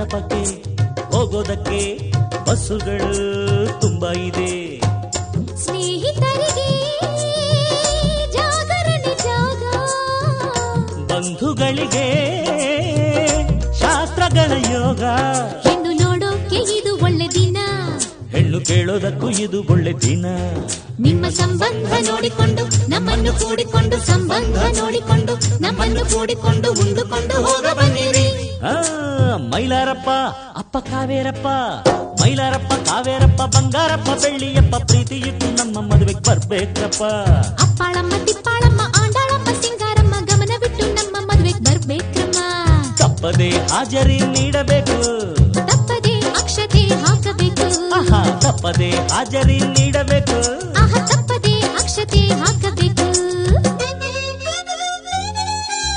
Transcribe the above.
ಮಂಟಪಕ್ಕೆ ಹೋಗೋದಕ್ಕೆ ಬಸ್ಸುಗಳು ತುಂಬಾ ಇದೆ. ಸ್ನೇಹಿತರಿಗೆ ಬಂಧುಗಳಿಗೆ ಶಾಸ್ತ್ರಗಳ ಯೋಗ. ಹೆಣ್ಣು ನೋಡೋಕೆ ಇದು ಒಳ್ಳೆ ದಿನ. ಹೆಣ್ಣು ಕೇಳೋದಕ್ಕೂ ಇದು ಒಳ್ಳೆ ದಿನ. ನಿಮ್ಮ ಸಂಬಂಧ ನೋಡಿಕೊಂಡು ನಮ್ಮನ್ನು ಕೂಡಿಕೊಂಡು ಸಂಬಂಧ ನೋಡಿಕೊಂಡು ನಮ್ಮನ್ನು ಕೂಡಿಕೊಂಡು ಉಂಡುಕೊಂಡು ಹೋಗ ಬನ್ನಿರಿ ಮೈಲಾರಪ್ಪ ಅಪ್ಪ ಕಾವೇರಪ್ಪ ಮೈಲಾರಪ್ಪ ಕಾವೇರಪ್ಪ ಬಂಗಾರಪ್ಪ ಬೆಳ್ಳಿಯಪ್ಪ ಪ್ರೀತಿ ಇಟ್ಟು ನಮ್ಮ ಮದುವೆಗೆ ಬರ್ಬೇಕ್ರಪ್ಪ ಅಪ್ಪಾಳಮ್ಮ ತಿಪ್ಪಾಳಮ್ಮ ಆಂಡಾಳಮ್ಮ ಸಿಂಗಾರಮ್ಮ ಗಮನ ಬಿಟ್ಟು ನಮ್ಮ ಮದುವೆಗೆ ಬರ್ಬೇಕಮ್ಮ. ತಪ್ಪದೆ ಹಾಜರಿ ನೀಡಬೇಕು. ತಪ್ಪದೆ ಅಕ್ಷತೆ ಹಾಕಬೇಕು. ತಪ್ಪದೆ ಹಾಜರಿ ನೀಡಬೇಕು.